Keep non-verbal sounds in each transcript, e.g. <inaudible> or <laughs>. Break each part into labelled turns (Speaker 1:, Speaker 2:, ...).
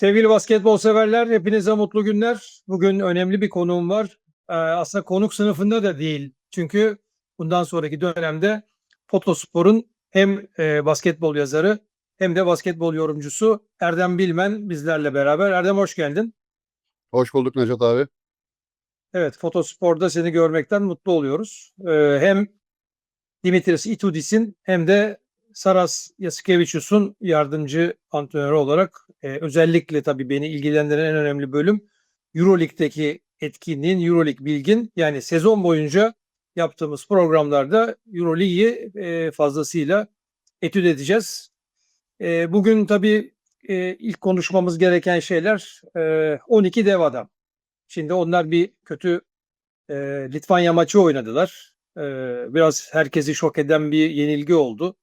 Speaker 1: Sevgili basketbol severler, hepinize mutlu günler. Bugün önemli bir konuğum var. Ee, aslında konuk sınıfında da değil. Çünkü bundan sonraki dönemde Fotospor'un hem e, basketbol yazarı hem de basketbol yorumcusu Erdem Bilmen bizlerle beraber. Erdem hoş geldin.
Speaker 2: Hoş bulduk Necat abi.
Speaker 1: Evet, Fotospor'da seni görmekten mutlu oluyoruz. Ee, hem Dimitris Itudis'in hem de Saras Yasikevicius'un yardımcı antrenörü olarak e, özellikle tabii beni ilgilendiren en önemli bölüm Euroleague'deki etkinliğin Euroleague Bilgin yani sezon boyunca yaptığımız programlarda Euroleague'i e, fazlasıyla etüt edeceğiz. E, bugün tabii e, ilk konuşmamız gereken şeyler e, 12 dev adam. Şimdi onlar bir kötü e, Litvanya maçı oynadılar. E, biraz herkesi şok eden bir yenilgi oldu.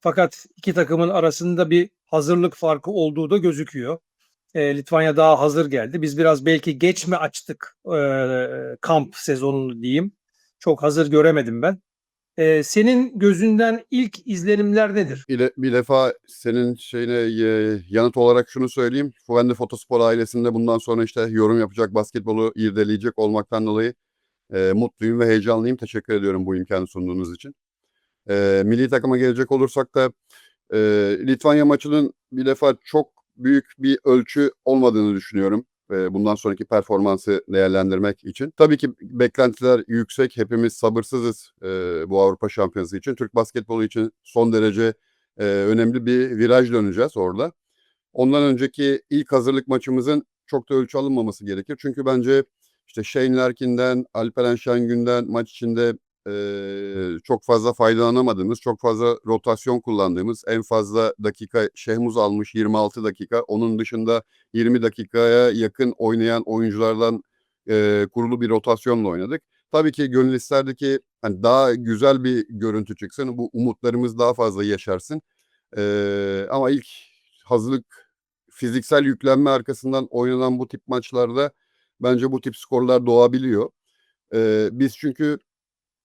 Speaker 1: Fakat iki takımın arasında bir hazırlık farkı olduğu da gözüküyor. E, Litvanya daha hazır geldi. Biz biraz belki geç mi açtık e, kamp sezonunu diyeyim. Çok hazır göremedim ben. E, senin gözünden ilk izlenimler nedir?
Speaker 2: Bir, bir defa senin şeyine e, yanıt olarak şunu söyleyeyim. Ben de Fotospor ailesinde bundan sonra işte yorum yapacak, basketbolu irdeleyecek olmaktan dolayı e, mutluyum ve heyecanlıyım. Teşekkür ediyorum bu imkanı sunduğunuz için. E, milli takıma gelecek olursak da e, Litvanya maçının bir defa çok büyük bir ölçü olmadığını düşünüyorum. e, bundan sonraki performansı değerlendirmek için. Tabii ki beklentiler yüksek. Hepimiz sabırsızız e, bu Avrupa Şampiyonası için. Türk basketbolu için son derece e, önemli bir viraj döneceğiz orada. Ondan önceki ilk hazırlık maçımızın çok da ölçü alınmaması gerekir. Çünkü bence işte Shane Larkin'den, Alperen Şengün'den maç içinde e, çok fazla faydalanamadığımız, çok fazla rotasyon kullandığımız, en fazla dakika Şehmuz almış 26 dakika. Onun dışında 20 dakikaya yakın oynayan oyunculardan e, kurulu bir rotasyonla oynadık. Tabii ki gönül isterdi ki hani daha güzel bir görüntü çıksın. Bu umutlarımız daha fazla yaşarsın. E, ama ilk hazırlık fiziksel yüklenme arkasından oynanan bu tip maçlarda bence bu tip skorlar doğabiliyor. E, biz çünkü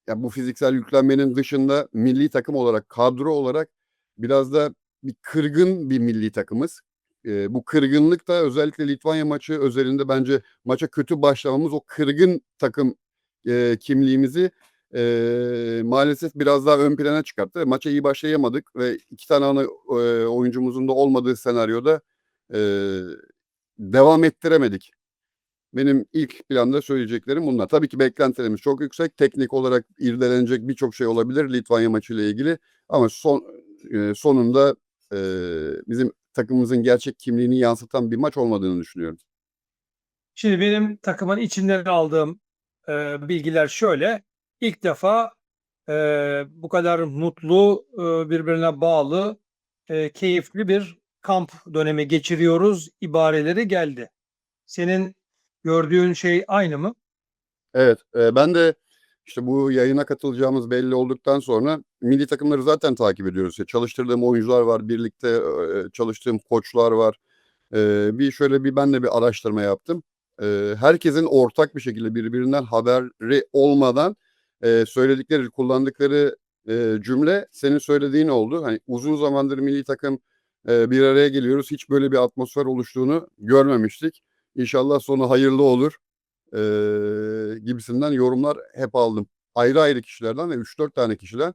Speaker 2: ya bu fiziksel yüklenmenin dışında milli takım olarak, kadro olarak biraz da bir kırgın bir milli takımız. Ee, bu kırgınlık da özellikle Litvanya maçı özelinde bence maça kötü başlamamız o kırgın takım e, kimliğimizi e, maalesef biraz daha ön plana çıkarttı. Maça iyi başlayamadık ve iki tane ana e, oyuncumuzun da olmadığı senaryoda e, devam ettiremedik. Benim ilk planda söyleyeceklerim bunlar. Tabii ki beklentilerimiz çok yüksek. Teknik olarak irdelenecek birçok şey olabilir Litvanya maçıyla ilgili. Ama son e, sonunda e, bizim takımımızın gerçek kimliğini yansıtan bir maç olmadığını düşünüyorum.
Speaker 1: Şimdi benim takımın içinden aldığım e, bilgiler şöyle. İlk defa e, bu kadar mutlu, e, birbirine bağlı, e, keyifli bir kamp dönemi geçiriyoruz ibareleri geldi. Senin gördüğün şey aynı mı?
Speaker 2: Evet, e, ben de işte bu yayına katılacağımız belli olduktan sonra milli takımları zaten takip ediyoruz. İşte çalıştırdığım oyuncular var, birlikte e, çalıştığım koçlar var. E, bir şöyle bir ben de bir araştırma yaptım. E, herkesin ortak bir şekilde birbirinden haberi olmadan e, söyledikleri, kullandıkları e, cümle senin söylediğin oldu. Hani uzun zamandır milli takım e, bir araya geliyoruz. Hiç böyle bir atmosfer oluştuğunu görmemiştik. İnşallah sonu hayırlı olur e, gibisinden yorumlar hep aldım. Ayrı ayrı kişilerden ve 3-4 tane kişiden.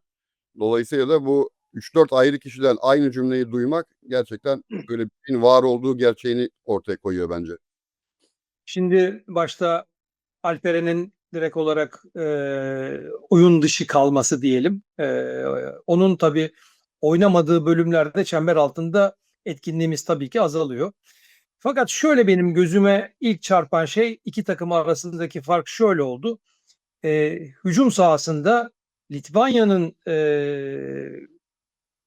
Speaker 2: Dolayısıyla da bu 3-4 ayrı kişiden aynı cümleyi duymak gerçekten <clears throat> böyle bir var olduğu gerçeğini ortaya koyuyor bence.
Speaker 1: Şimdi başta Alperen'in direkt olarak e, oyun dışı kalması diyelim. E, onun tabii oynamadığı bölümlerde çember altında etkinliğimiz tabii ki azalıyor. Fakat şöyle benim gözüme ilk çarpan şey iki takım arasındaki fark şöyle oldu. E, hücum sahasında Litvanya'nın e,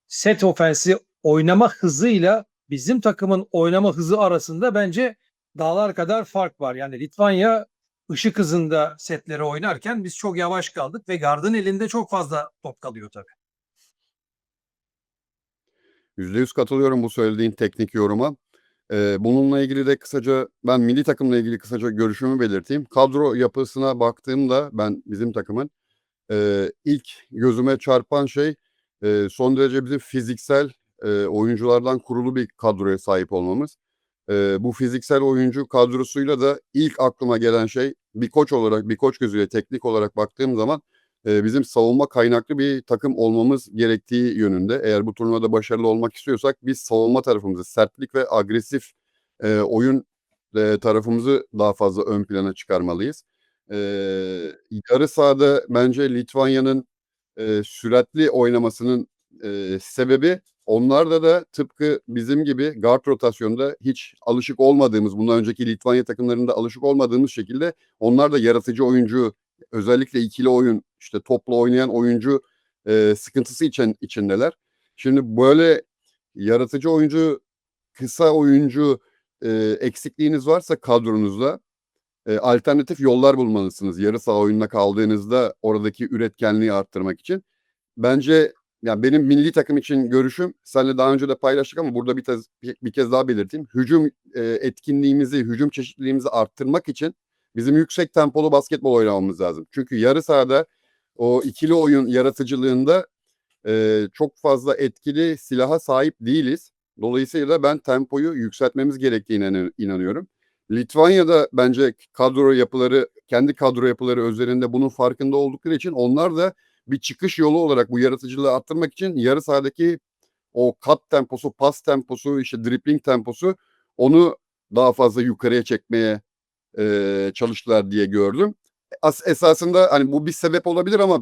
Speaker 1: set ofensi oynama hızıyla bizim takımın oynama hızı arasında bence dağlar kadar fark var. Yani Litvanya ışık hızında setleri oynarken biz çok yavaş kaldık ve gardın elinde çok fazla top kalıyor tabii.
Speaker 2: %100 katılıyorum bu söylediğin teknik yoruma. Ee, bununla ilgili de kısaca ben milli takımla ilgili kısaca görüşümü belirteyim. Kadro yapısına baktığımda ben bizim takımın e, ilk gözüme çarpan şey e, son derece bizim fiziksel e, oyunculardan kurulu bir kadroya sahip olmamız. Bu fiziksel oyuncu kadrosuyla da ilk aklıma gelen şey bir koç olarak, bir koç gözüyle teknik olarak baktığım zaman eee, bizim savunma kaynaklı bir takım olmamız gerektiği yönünde. Eğer bu turnuvada başarılı olmak istiyorsak biz savunma tarafımızı, sertlik ve agresif eee, oyun eee, tarafımızı daha fazla ön plana çıkarmalıyız. Eee, yarı sahada bence Litvanya'nın eee, süratli oynamasının eee, sebebi onlarda da tıpkı bizim gibi guard rotasyonda hiç alışık olmadığımız, bundan önceki Litvanya takımlarında alışık olmadığımız şekilde onlar da yaratıcı oyuncu, özellikle ikili oyun, işte topla oynayan oyuncu eee, sıkıntısı için içindeler. Şimdi böyle yaratıcı oyuncu, kısa oyuncu eee, eksikliğiniz varsa kadronuzda eee, alternatif yollar bulmalısınız. Yarı saha oyununa kaldığınızda oradaki üretkenliği arttırmak için. Bence ya benim milli takım için görüşüm seninle daha önce de paylaştık ama burada bir, tez, bir kez daha belirteyim. Hücum e, etkinliğimizi, hücum çeşitliliğimizi arttırmak için bizim yüksek tempolu basketbol oynamamız lazım. Çünkü yarı sahada o ikili oyun yaratıcılığında e, çok fazla etkili silaha sahip değiliz. Dolayısıyla ben tempoyu yükseltmemiz gerektiğine inan- inanıyorum. Litvanya'da bence kadro yapıları, kendi kadro yapıları üzerinde bunun farkında oldukları için onlar da bir çıkış yolu olarak bu yaratıcılığı arttırmak için yarı sahadaki o kat temposu, pas temposu, işte dribbling temposu onu daha fazla yukarıya çekmeye eee, çalıştılar diye gördüm. As esasında hani bu bir sebep olabilir ama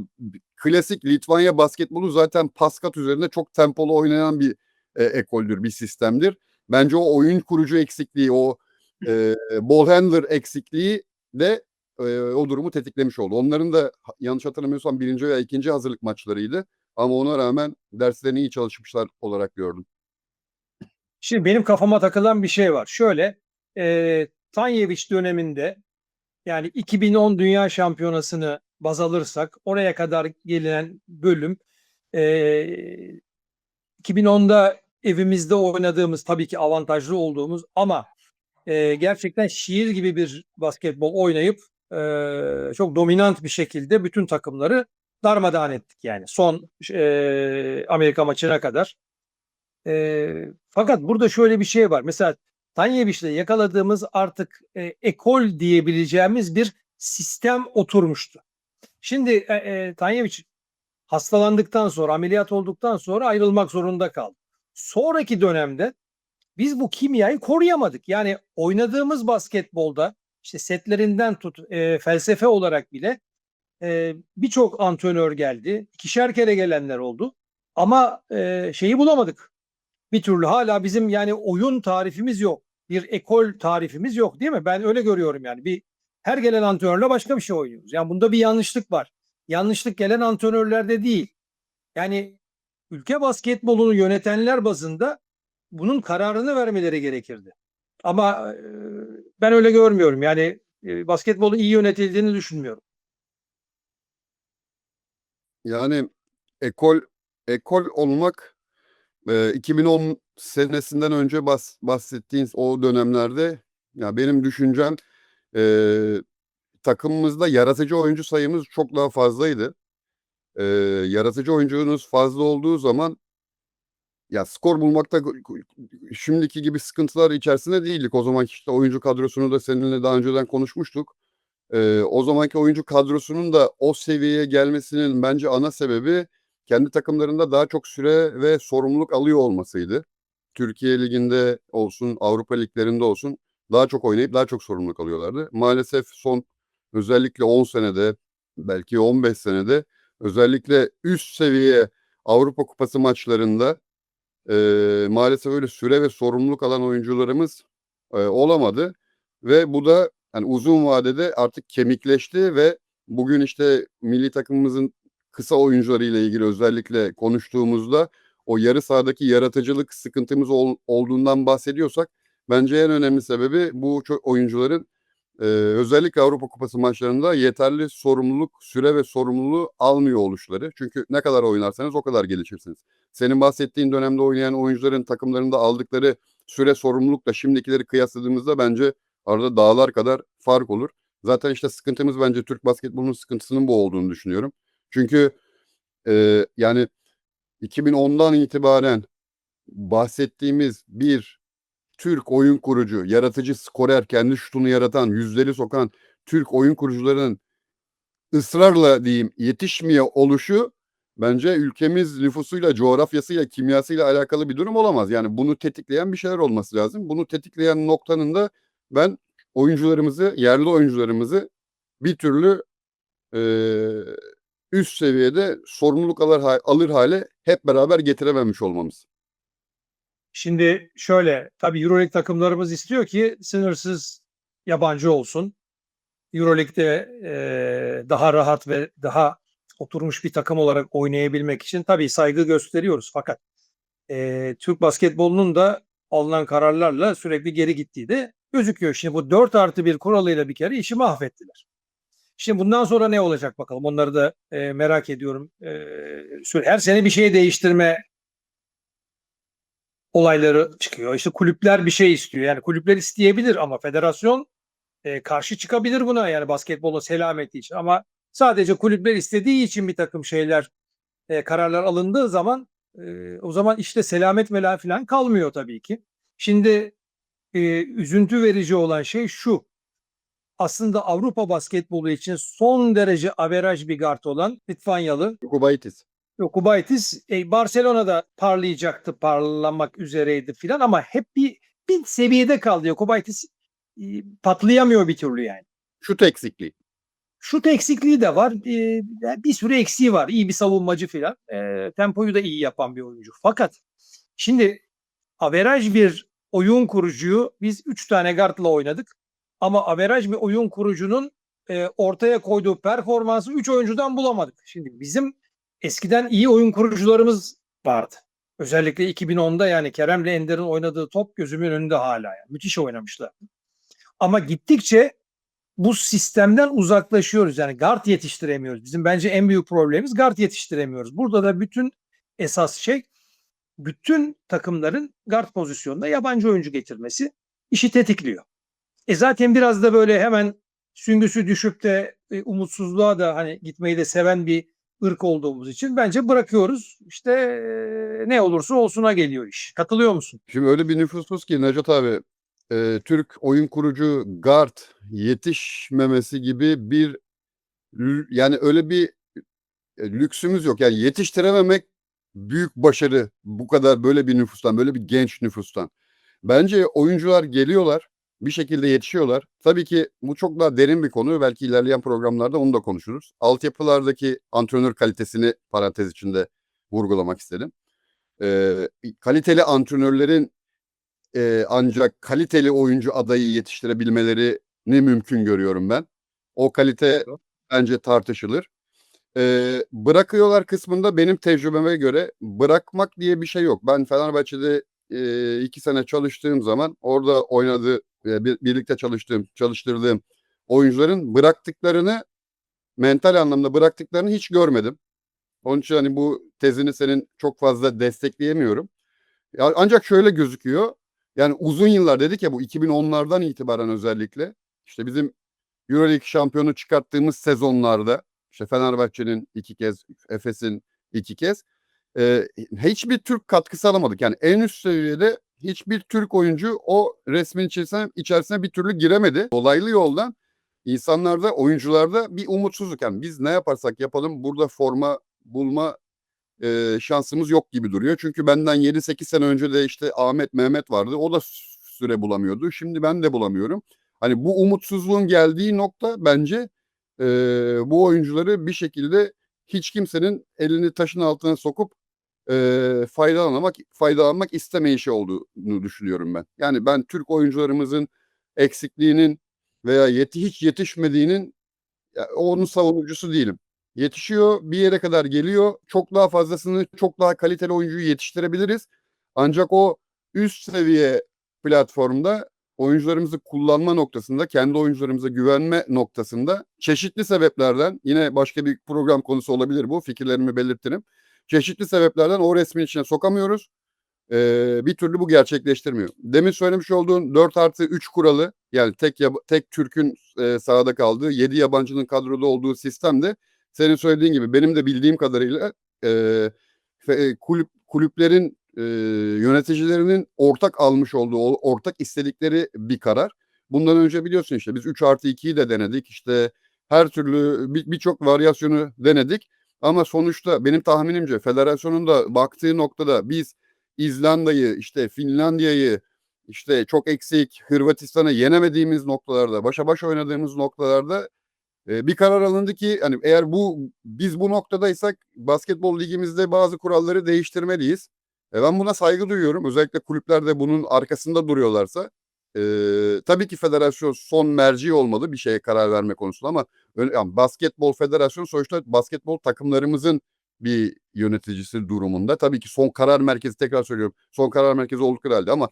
Speaker 2: klasik Litvanya basketbolu zaten pas kat üzerinde çok tempolu oynayan bir e, ekoldür, bir sistemdir. Bence o oyun kurucu eksikliği, o e, ball handler eksikliği de e, o durumu tetiklemiş oldu. Onların da yanlış hatırlamıyorsam birinci veya ikinci hazırlık maçlarıydı. Ama ona rağmen derslerini iyi çalışmışlar olarak gördüm.
Speaker 1: Şimdi benim kafama takılan bir şey var. Şöyle, e, Tanyevic döneminde yani 2010 Dünya Şampiyonası'nı baz alırsak oraya kadar gelinen bölüm e, 2010'da evimizde oynadığımız tabii ki avantajlı olduğumuz ama e, gerçekten şiir gibi bir basketbol oynayıp e, çok dominant bir şekilde bütün takımları darmadağın ettik yani son e, Amerika maçına kadar. E, fakat burada şöyle bir şey var. Mesela Tanyevic'le yakaladığımız artık e, ekol diyebileceğimiz bir sistem oturmuştu. Şimdi e, e, Tanyevic hastalandıktan sonra, ameliyat olduktan sonra ayrılmak zorunda kaldı. Sonraki dönemde biz bu kimyayı koruyamadık. Yani oynadığımız basketbolda işte setlerinden tut e, felsefe olarak bile e, birçok antrenör geldi. İkişer kere gelenler oldu. Ama e, şeyi bulamadık. Bir türlü hala bizim yani oyun tarifimiz yok. Bir ekol tarifimiz yok değil mi? Ben öyle görüyorum yani. Bir her gelen antrenörle başka bir şey oynuyoruz. Yani bunda bir yanlışlık var. Yanlışlık gelen antrenörlerde değil. Yani ülke basketbolunu yönetenler bazında bunun kararını vermeleri gerekirdi. Ama e, ben öyle görmüyorum. Yani e, basketbolun iyi yönetildiğini düşünmüyorum.
Speaker 2: Yani ekol ekol olmak e, 2010 senesinden önce bas, bahsettiğin o dönemlerde ya benim düşüncem e, takımımızda yaratıcı oyuncu sayımız çok daha fazlaydı. E, yaratıcı oyuncunuz fazla olduğu zaman ya skor bulmakta şimdiki gibi sıkıntılar içerisinde değildik. O zaman işte oyuncu kadrosunu da seninle daha önceden konuşmuştuk. Ee, o zamanki oyuncu kadrosunun da o seviyeye gelmesinin bence ana sebebi kendi takımlarında daha çok süre ve sorumluluk alıyor olmasıydı. Türkiye Ligi'nde olsun, Avrupa liglerinde olsun daha çok oynayıp daha çok sorumluluk alıyorlardı. Maalesef son özellikle 10 senede belki 15 senede özellikle üst seviye Avrupa Kupası maçlarında e, maalesef öyle süre ve sorumluluk alan oyuncularımız e, olamadı. Ve bu da yani uzun vadede artık kemikleşti ve bugün işte milli takımımızın kısa oyuncuları ile ilgili özellikle konuştuğumuzda o yarı sahadaki yaratıcılık sıkıntımız ol- olduğundan bahsediyorsak bence en önemli sebebi bu oyuncuların e, özellikle Avrupa Kupası maçlarında yeterli sorumluluk, süre ve sorumluluğu almıyor oluşları. Çünkü ne kadar oynarsanız o kadar gelişirsiniz. Senin bahsettiğin dönemde oynayan oyuncuların takımlarında aldıkları süre sorumlulukla şimdikileri kıyasladığımızda bence arada dağlar kadar fark olur. Zaten işte sıkıntımız bence Türk basketbolunun sıkıntısının bu olduğunu düşünüyorum. Çünkü e, yani 2010'dan itibaren bahsettiğimiz bir Türk oyun kurucu, yaratıcı skorer, kendi şutunu yaratan, yüzleri sokan Türk oyun kurucularının ısrarla diyeyim yetişmiyor oluşu bence ülkemiz nüfusuyla, coğrafyasıyla, kimyasıyla alakalı bir durum olamaz. Yani bunu tetikleyen bir şeyler olması lazım. Bunu tetikleyen noktanın da ben oyuncularımızı, yerli oyuncularımızı bir türlü eee, üst seviyede sorumluluk alır, alır hale hep beraber getirememiş olmamız.
Speaker 1: Şimdi şöyle tabii Euroleague takımlarımız istiyor ki sınırsız yabancı olsun. Euroleague'de eee, daha rahat ve daha oturmuş bir takım olarak oynayabilmek için tabii saygı gösteriyoruz. Fakat eee, Türk basketbolunun da alınan kararlarla sürekli geri gittiği de gözüküyor. Şimdi bu 4 artı 1 kuralıyla bir kere işi mahvettiler. Şimdi bundan sonra ne olacak bakalım onları da eee, merak ediyorum. Süre- her sene bir şey değiştirme olayları çıkıyor. İşte kulüpler bir şey istiyor. Yani kulüpler isteyebilir ama federasyon e, karşı çıkabilir buna yani basketbolun selameti için. Ama sadece kulüpler istediği için bir takım şeyler e, kararlar alındığı zaman e, o zaman işte selamet mela falan kalmıyor tabii ki. Şimdi e, üzüntü verici olan şey şu. Aslında Avrupa basketbolu için son derece averaj bir guard olan Litvanyalı
Speaker 2: Kubaitis.
Speaker 1: Kubaitis e, Barcelona'da parlayacaktı, parlamak üzereydi filan ama hep bir bir seviyede kaldı. Kubaitis e, patlayamıyor bir türlü yani.
Speaker 2: Şut eksikliği.
Speaker 1: Şut eksikliği de var. e, bir sürü eksiği var. İyi bir savunmacı filan. E, tempoyu da iyi yapan bir oyuncu. Fakat şimdi averaj bir oyun kurucuyu biz 3 tane guardla oynadık. Ama averaj bir oyun kurucunun e, ortaya koyduğu performansı 3 oyuncudan bulamadık. Şimdi bizim eskiden iyi oyun kurucularımız vardı. Özellikle 2010'da yani Kerem'le Ender'in oynadığı top gözümün önünde hala. Yani. Müthiş oynamışlar. Ama gittikçe bu sistemden uzaklaşıyoruz. Yani guard yetiştiremiyoruz. Bizim bence en büyük problemimiz guard yetiştiremiyoruz. Burada da bütün esas şey bütün takımların guard pozisyonunda yabancı oyuncu getirmesi işi tetikliyor. E zaten biraz da böyle hemen süngüsü düşüp de e, umutsuzluğa da hani gitmeyi de seven bir ırk olduğumuz için bence bırakıyoruz. İşte e, ne olursa olsuna geliyor iş. Katılıyor musun?
Speaker 2: Şimdi öyle bir nüfusuz ki Necat abi e, Türk oyun kurucu guard yetişmemesi gibi bir yani öyle bir e, lüksümüz yok. Yani yetiştirememek büyük başarı bu kadar böyle bir nüfustan, böyle bir genç nüfustan. Bence oyuncular geliyorlar, bir şekilde yetişiyorlar. Tabii ki bu çok daha derin bir konu. Belki ilerleyen programlarda onu da konuşuruz. Altyapılardaki antrenör kalitesini parantez içinde vurgulamak istedim. Ee, kaliteli antrenörlerin e, ancak kaliteli oyuncu adayı yetiştirebilmelerini mümkün görüyorum ben. O kalite bence tartışılır. Ee, bırakıyorlar kısmında benim tecrübeme göre bırakmak diye bir şey yok. Ben Fenerbahçe'de e, iki sene çalıştığım zaman orada oynadığı, e, bir- birlikte çalıştığım, çalıştırdığım oyuncuların bıraktıklarını mental anlamda bıraktıklarını hiç görmedim. Onun için hani bu tezini senin çok fazla destekleyemiyorum. Ya ancak şöyle gözüküyor. Yani uzun yıllar dedik ya bu 2010'lardan itibaren özellikle işte bizim Euroleague şampiyonu çıkarttığımız sezonlarda işte Fenerbahçe'nin iki kez, Efes'in iki kez e, hiçbir Türk katkısı alamadık. Yani en üst seviyede hiçbir Türk oyuncu o resmin içerisine, içerisine bir türlü giremedi. Dolaylı yoldan insanlarda, oyuncularda bir umutsuzluk. Yani biz ne yaparsak yapalım burada forma bulma e, şansımız yok gibi duruyor. Çünkü benden 7-8 sene önce de işte Ahmet Mehmet vardı. O da süre bulamıyordu. Şimdi ben de bulamıyorum. Hani bu umutsuzluğun geldiği nokta bence e, bu oyuncuları bir şekilde hiç kimsenin elini taşın altına sokup e, faydalanmak faydalanmak istemeyişi olduğunu düşünüyorum ben. Yani ben Türk oyuncularımızın eksikliğinin veya yeti hiç yetişmediğinin ya, onun savunucusu değilim. Yetişiyor, bir yere kadar geliyor. Çok daha fazlasını, çok daha kaliteli oyuncuyu yetiştirebiliriz. Ancak o üst seviye platformda oyuncularımızı kullanma noktasında, kendi oyuncularımıza güvenme noktasında çeşitli sebeplerden, yine başka bir program konusu olabilir bu, fikirlerimi belirtirim. Çeşitli sebeplerden o resmin içine sokamıyoruz. Ee, bir türlü bu gerçekleştirmiyor. Demin söylemiş olduğun 4 artı 3 kuralı, yani tek tek Türk'ün e, sahada kaldığı, 7 yabancının kadroda olduğu sistemde senin söylediğin gibi benim de bildiğim kadarıyla e, kulüp kulüplerin e, yöneticilerinin ortak almış olduğu, ortak istedikleri bir karar. Bundan önce biliyorsun işte biz 3 artı 2'yi de denedik. İşte her türlü bir- birçok varyasyonu denedik. Ama sonuçta benim tahminimce federasyonun da baktığı noktada biz İzlanda'yı, işte Finlandiya'yı, işte çok eksik Hırvatistan'ı yenemediğimiz noktalarda, başa baş oynadığımız noktalarda e, bir karar alındı ki hani eğer bu biz bu noktadaysak basketbol ligimizde bazı kuralları değiştirmeliyiz. E, ben buna saygı duyuyorum. Özellikle kulüpler de bunun arkasında duruyorlarsa. E, tabii ki federasyon son merci olmalı bir şeye karar verme konusunda ama yani basketbol federasyonu sonuçta basketbol takımlarımızın bir yöneticisi durumunda. Tabii ki son karar merkezi tekrar söylüyorum. Son karar merkezi oldukları halde ama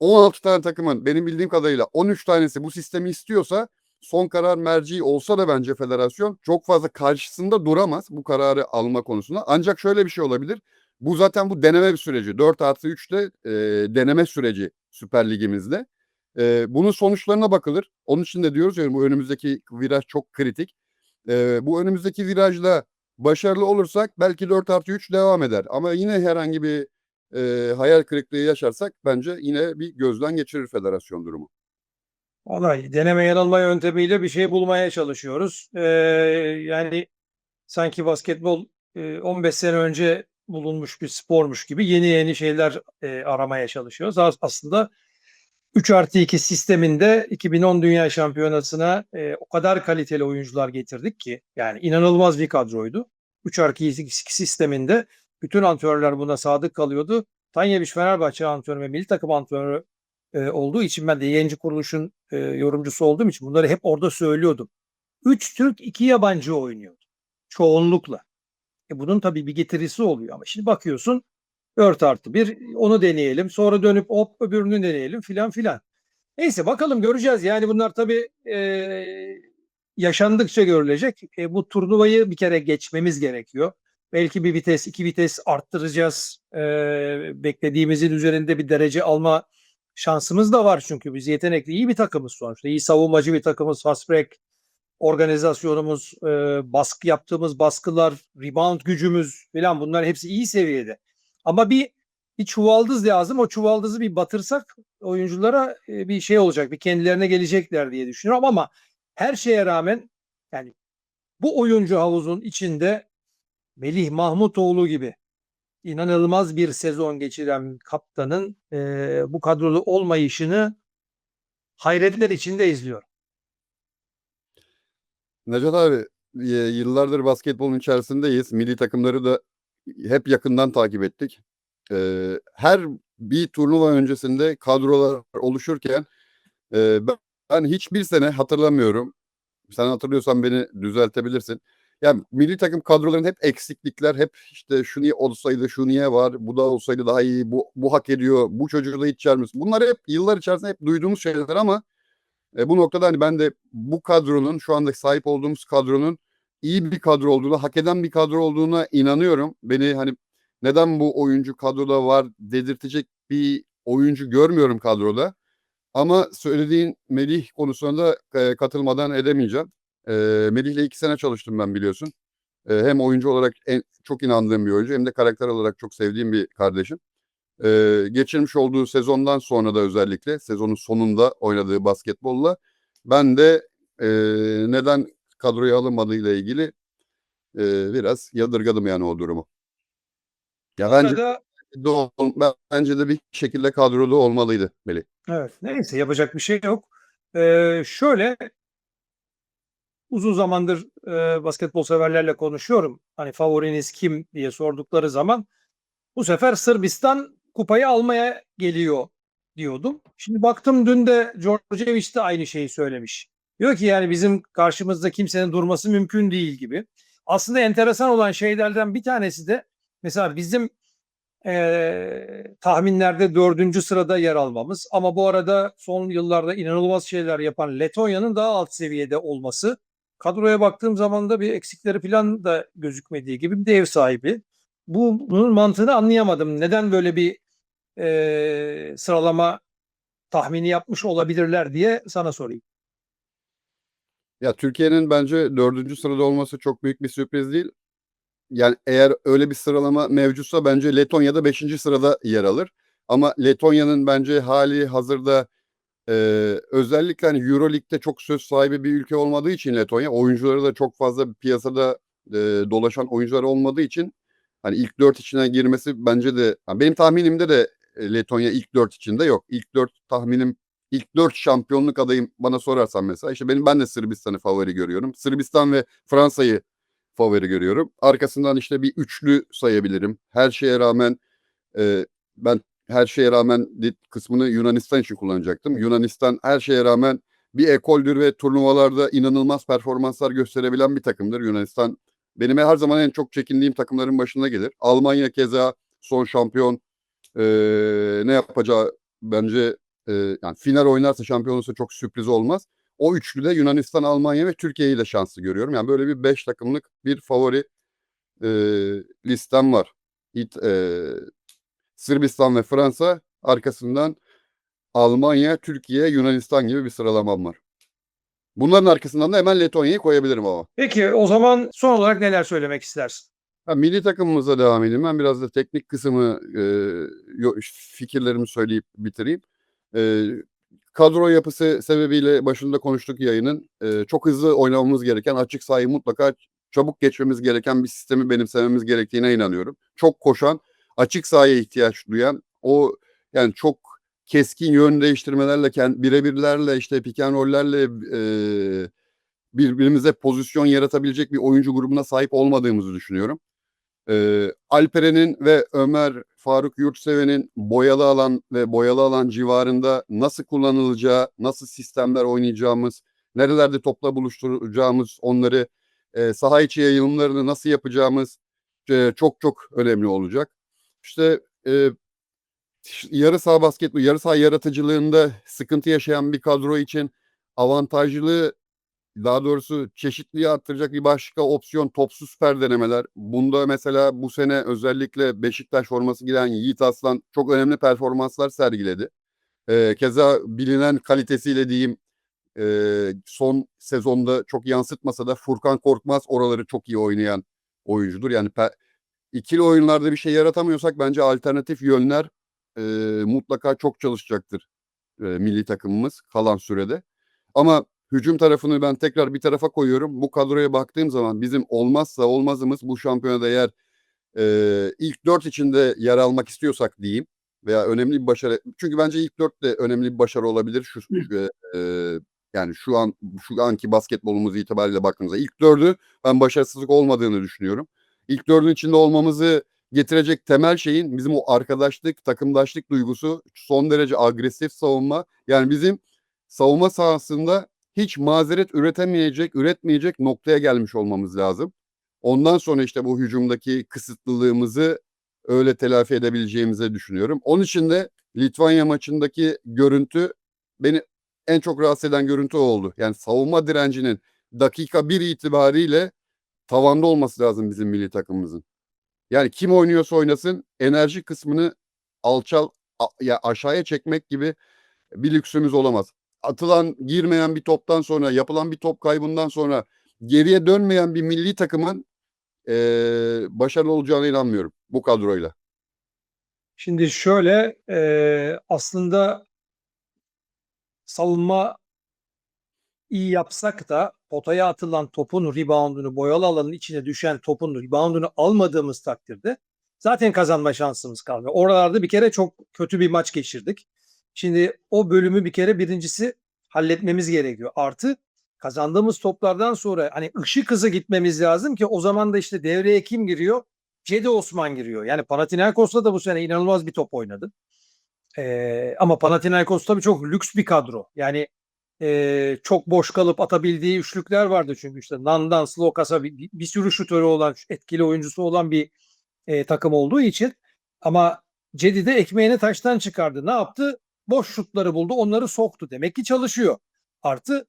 Speaker 2: 16 tane takımın benim bildiğim kadarıyla 13 tanesi bu sistemi istiyorsa son karar merci olsa da bence federasyon çok fazla karşısında duramaz bu kararı alma konusunda. Ancak şöyle bir şey olabilir. Bu zaten bu deneme bir süreci. 4 artı 3'te e, deneme süreci Süper Ligimizde. E, bunun sonuçlarına bakılır. Onun için de diyoruz ya bu önümüzdeki viraj çok kritik. E, bu önümüzdeki virajda başarılı olursak belki 4 artı 3 devam eder. Ama yine herhangi bir e, hayal kırıklığı yaşarsak bence yine bir gözden geçirir federasyon durumu.
Speaker 1: Vallahi deneme yanılma yöntemiyle bir şey bulmaya çalışıyoruz. Ee, yani sanki basketbol e, 15 sene önce bulunmuş bir spormuş gibi yeni yeni şeyler e, aramaya çalışıyoruz. As- Aslında 3 artı 2 sisteminde 2010 Dünya Şampiyonası'na e, o kadar kaliteli oyuncular getirdik ki yani inanılmaz bir kadroydu. 3 artı 2 sisteminde bütün antrenörler buna sadık kalıyordu. Tanyeviç Fenerbahçe antrenörü ve milli takım antrenörü e, olduğu için ben de yayıncı kuruluşun e, yorumcusu olduğum için bunları hep orada söylüyordum. 3 Türk 2 yabancı oynuyordu. Çoğunlukla. E bunun tabii bir getirisi oluyor ama şimdi bakıyorsun 4 artı 1 onu deneyelim. Sonra dönüp hop öbürünü deneyelim filan filan. Neyse bakalım göreceğiz. Yani bunlar tabii e, yaşandıkça görülecek. E, bu turnuvayı bir kere geçmemiz gerekiyor. Belki bir vites, iki vites arttıracağız. E, beklediğimizin üzerinde bir derece alma şansımız da var çünkü biz yetenekli iyi bir takımız sonuçta. İyi savunmacı bir takımız. Fast break organizasyonumuz, e, baskı yaptığımız baskılar, rebound gücümüz falan bunlar hepsi iyi seviyede. Ama bir bir çuvaldız lazım. O çuvaldızı bir batırsak oyunculara e, bir şey olacak. Bir kendilerine gelecekler diye düşünüyorum ama her şeye rağmen yani bu oyuncu havuzun içinde Melih Mahmutoğlu gibi inanılmaz bir sezon geçiren kaptanın e, bu kadrolu olmayışını hayretler içinde izliyorum.
Speaker 2: Necat abi yıllardır basketbolun içerisindeyiz. Milli takımları da hep yakından takip ettik. E, her bir turnuva öncesinde kadrolar oluşurken e, ben, ben hiçbir sene hatırlamıyorum. Sen hatırlıyorsan beni düzeltebilirsin. Yani milli takım kadroların hep eksiklikler, hep işte şu niye olsaydı, şu niye var, bu da olsaydı daha iyi, bu, bu hak ediyor, bu çocuğu da hiç çağırmıyorsun. Bunlar hep yıllar içerisinde hep duyduğumuz şeyler ama e, bu noktada hani ben de bu kadronun şu anda sahip olduğumuz kadronun iyi bir kadro olduğunu, hak eden bir kadro olduğuna inanıyorum. Beni hani neden bu oyuncu kadroda var dedirtecek bir oyuncu görmüyorum kadroda. Ama söylediğin Melih konusunda da e, katılmadan edemeyeceğim. E, Melih'le iki sene çalıştım ben biliyorsun. E, hem oyuncu olarak en, çok inandığım bir oyuncu hem de karakter olarak çok sevdiğim bir kardeşim. Ee, geçirmiş olduğu sezondan sonra da özellikle sezonun sonunda oynadığı basketbolla ben de e, neden kadroya alınmadığıyla ilgili e, biraz yadırgadım yani o durumu. Ya bence
Speaker 1: Burada
Speaker 2: de, bence de bir şekilde kadrolu olmalıydı Melih.
Speaker 1: evet neyse yapacak bir şey yok. Ee, şöyle uzun zamandır e, basketbol severlerle konuşuyorum. Hani favoriniz kim diye sordukları zaman bu sefer Sırbistan kupayı almaya geliyor diyordum. Şimdi baktım dün de Djordjevic de aynı şeyi söylemiş. Diyor ki yani bizim karşımızda kimsenin durması mümkün değil gibi. Aslında enteresan olan şeylerden bir tanesi de mesela bizim eee, tahminlerde dördüncü sırada yer almamız. Ama bu arada son yıllarda inanılmaz şeyler yapan Letonya'nın daha alt seviyede olması. Kadroya baktığım zaman da bir eksikleri falan da gözükmediği gibi bir de ev sahibi. Bu, bunun mantığını anlayamadım. Neden böyle bir eee, sıralama tahmini yapmış olabilirler diye sana sorayım.
Speaker 2: Ya Türkiye'nin bence dördüncü sırada olması çok büyük bir sürpriz değil. yani eğer öyle bir sıralama mevcutsa bence Letonya'da 5. sırada yer alır. Ama Letonya'nın bence hali hazırda e, özellikle hani Euroleague'de çok söz sahibi bir ülke olmadığı için Letonya oyuncuları da çok fazla piyasada e, dolaşan oyuncular olmadığı için hani ilk dört içine girmesi bence de yani benim tahminimde de Letonya ilk dört içinde yok. İlk dört tahminim ilk dört şampiyonluk adayım bana sorarsan mesela işte benim ben de Sırbistan'ı favori görüyorum. Sırbistan ve Fransa'yı favori görüyorum. Arkasından işte bir üçlü sayabilirim. Her şeye rağmen e, ben her şeye rağmen kısmını Yunanistan için kullanacaktım. Yunanistan her şeye rağmen bir ekoldür ve turnuvalarda inanılmaz performanslar gösterebilen bir takımdır. Yunanistan benim her zaman en çok çekindiğim takımların başında gelir. Almanya keza son şampiyon e, ne yapacağı bence e, yani final oynarsa şampiyon olursa çok sürpriz olmaz. O üçlüde Yunanistan, Almanya ve Türkiye'yi de şanslı görüyorum. Yani böyle bir beş takımlık bir favori e, listem var. İt, e, Sırbistan ve Fransa arkasından Almanya, Türkiye, Yunanistan gibi bir sıralamam var. Bunların arkasından da hemen Letonya'yı koyabilirim ama.
Speaker 1: Peki o zaman son olarak neler söylemek istersin?
Speaker 2: Ha, milli takımımıza devam edeyim. Ben biraz da teknik kısmı e, fikirlerimi söyleyip bitireyim. E, kadro yapısı sebebiyle başında konuştuk yayının. E, çok hızlı oynamamız gereken, açık sahayı mutlaka çabuk geçmemiz gereken bir sistemi benimsememiz gerektiğine inanıyorum. Çok koşan, açık sahaya ihtiyaç duyan, o yani çok keskin yön değiştirmelerle, birebirlerle, işte pick and roll'lerle e, birbirimize pozisyon yaratabilecek bir oyuncu grubuna sahip olmadığımızı düşünüyorum. Ee, Alperen'in ve Ömer Faruk Yurtseven'in boyalı alan ve boyalı alan civarında nasıl kullanılacağı, nasıl sistemler oynayacağımız, nerelerde topla buluşturacağımız, onları e, saha içi yayılımlarını nasıl yapacağımız e, çok çok önemli olacak. İşte e, yarı saha basketbol, yarı saha yaratıcılığında sıkıntı yaşayan bir kadro için avantajlı daha doğrusu çeşitliliği arttıracak bir başka opsiyon topsuz süper denemeler. Bunda mesela bu sene özellikle Beşiktaş forması giyen Yiğit Aslan çok önemli performanslar sergiledi. Ee, keza bilinen kalitesiyle diyeyim e, son sezonda çok yansıtmasa da Furkan Korkmaz oraları çok iyi oynayan oyuncudur. Yani ikili oyunlarda bir şey yaratamıyorsak bence alternatif yönler e, mutlaka çok çalışacaktır e, milli takımımız kalan sürede. Ama hücum tarafını ben tekrar bir tarafa koyuyorum. Bu kadroya baktığım zaman bizim olmazsa olmazımız bu şampiyonada eğer e, ilk dört içinde yer almak istiyorsak diyeyim veya önemli bir başarı. Çünkü bence ilk dört de önemli bir başarı olabilir. Şu e, e, yani şu an şu anki basketbolumuz itibariyle baktığımızda ilk dördü ben başarısızlık olmadığını düşünüyorum. İlk dördün içinde olmamızı getirecek temel şeyin bizim o arkadaşlık, takımdaşlık duygusu, son derece agresif savunma. Yani bizim savunma sahasında hiç mazeret üretemeyecek, üretmeyecek noktaya gelmiş olmamız lazım. Ondan sonra işte bu hücumdaki kısıtlılığımızı öyle telafi edebileceğimizi düşünüyorum. Onun için de Litvanya maçındaki görüntü beni en çok rahatsız eden görüntü oldu. Yani savunma direncinin dakika bir itibariyle tavanda olması lazım bizim milli takımımızın. Yani kim oynuyorsa oynasın enerji kısmını alçal ya aşağıya çekmek gibi bir lüksümüz olamaz. Atılan girmeyen bir toptan sonra yapılan bir top kaybından sonra geriye dönmeyen bir milli takımın eee, başarılı olacağına inanmıyorum bu kadroyla.
Speaker 1: Şimdi şöyle e, aslında savunma iyi yapsak da potaya atılan topun reboundunu, boyalı alanın içine düşen topun reboundunu almadığımız takdirde zaten kazanma şansımız kalmıyor. Oralarda bir kere çok kötü bir maç geçirdik. Şimdi o bölümü bir kere birincisi halletmemiz gerekiyor. Artı kazandığımız toplardan sonra hani ışık hızı gitmemiz lazım ki o zaman da işte devreye kim giriyor? Cedi Osman giriyor. Yani Panathinaikos'ta da bu sene inanılmaz bir top oynadı. Ee, ama Panathinaikos tabii çok lüks bir kadro. Yani e, çok boş kalıp atabildiği üçlükler vardı çünkü işte Nandan, Slokas'a bir, bir sürü şutörü olan, etkili oyuncusu olan bir e, takım olduğu için ama Cedi de ekmeğini taştan çıkardı. Ne yaptı? Boş şutları buldu, onları soktu. Demek ki çalışıyor. Artı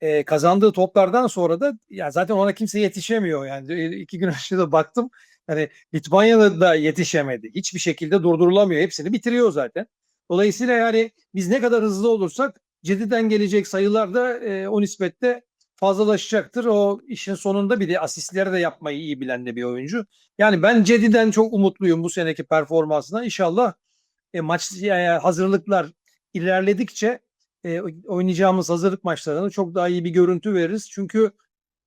Speaker 1: e, kazandığı toplardan sonra da ya zaten ona kimse yetişemiyor. Yani e, iki gün <laughs> önce de baktım. Hani Litvanya'da da yetişemedi. Hiçbir şekilde durdurulamıyor. Hepsini bitiriyor zaten. Dolayısıyla yani biz ne kadar hızlı olursak Cedi'den gelecek sayılar da e, o nispette fazlalaşacaktır. O işin sonunda bir de asistleri de yapmayı iyi bilen de bir oyuncu. Yani ben Cedi'den çok umutluyum bu seneki performansına. İnşallah e, maç e, hazırlıklar ilerledikçe e, oynayacağımız hazırlık maçlarını çok daha iyi bir görüntü veririz. Çünkü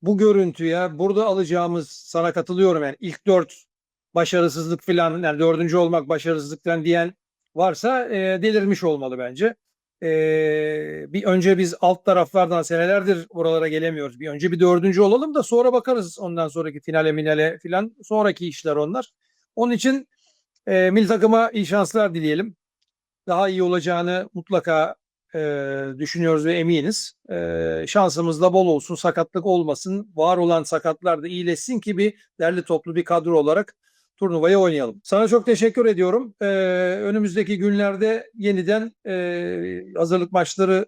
Speaker 1: bu görüntüye burada alacağımız sana katılıyorum yani ilk dört başarısızlık falan yani dördüncü olmak başarısızlıktan diyen varsa e, delirmiş olmalı bence. E, bir önce biz alt taraflardan senelerdir oralara gelemiyoruz. Bir önce bir dördüncü olalım da sonra bakarız ondan sonraki finale minale falan sonraki işler onlar. Onun için e, milli takıma iyi şanslar dileyelim. Daha iyi olacağını mutlaka e, düşünüyoruz ve eminiz. E, şansımız da bol olsun, sakatlık olmasın, var olan sakatlar da iyileşsin ki bir derli toplu bir kadro olarak turnuvayı oynayalım. Sana çok teşekkür ediyorum. E, önümüzdeki günlerde yeniden e, hazırlık maçları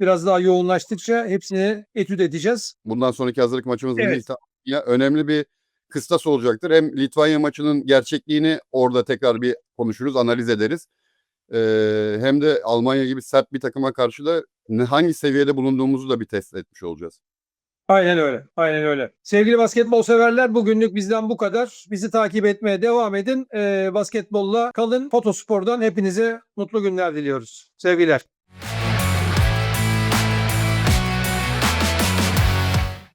Speaker 1: biraz daha yoğunlaştıkça hepsini etüt edeceğiz.
Speaker 2: Bundan sonraki hazırlık maçımız
Speaker 1: Evet.
Speaker 2: İtalya'ya önemli bir kıstas olacaktır. Hem Litvanya maçının gerçekliğini orada tekrar bir konuşuruz, analiz ederiz. Ee, hem de Almanya gibi sert bir takıma karşı da hangi seviyede bulunduğumuzu da bir test etmiş olacağız.
Speaker 1: Aynen öyle. Aynen öyle. Sevgili basketbol severler bugünlük bizden bu kadar. Bizi takip etmeye devam edin. Ee, basketbolla kalın. Fotospor'dan hepinize mutlu günler diliyoruz. Sevgiler.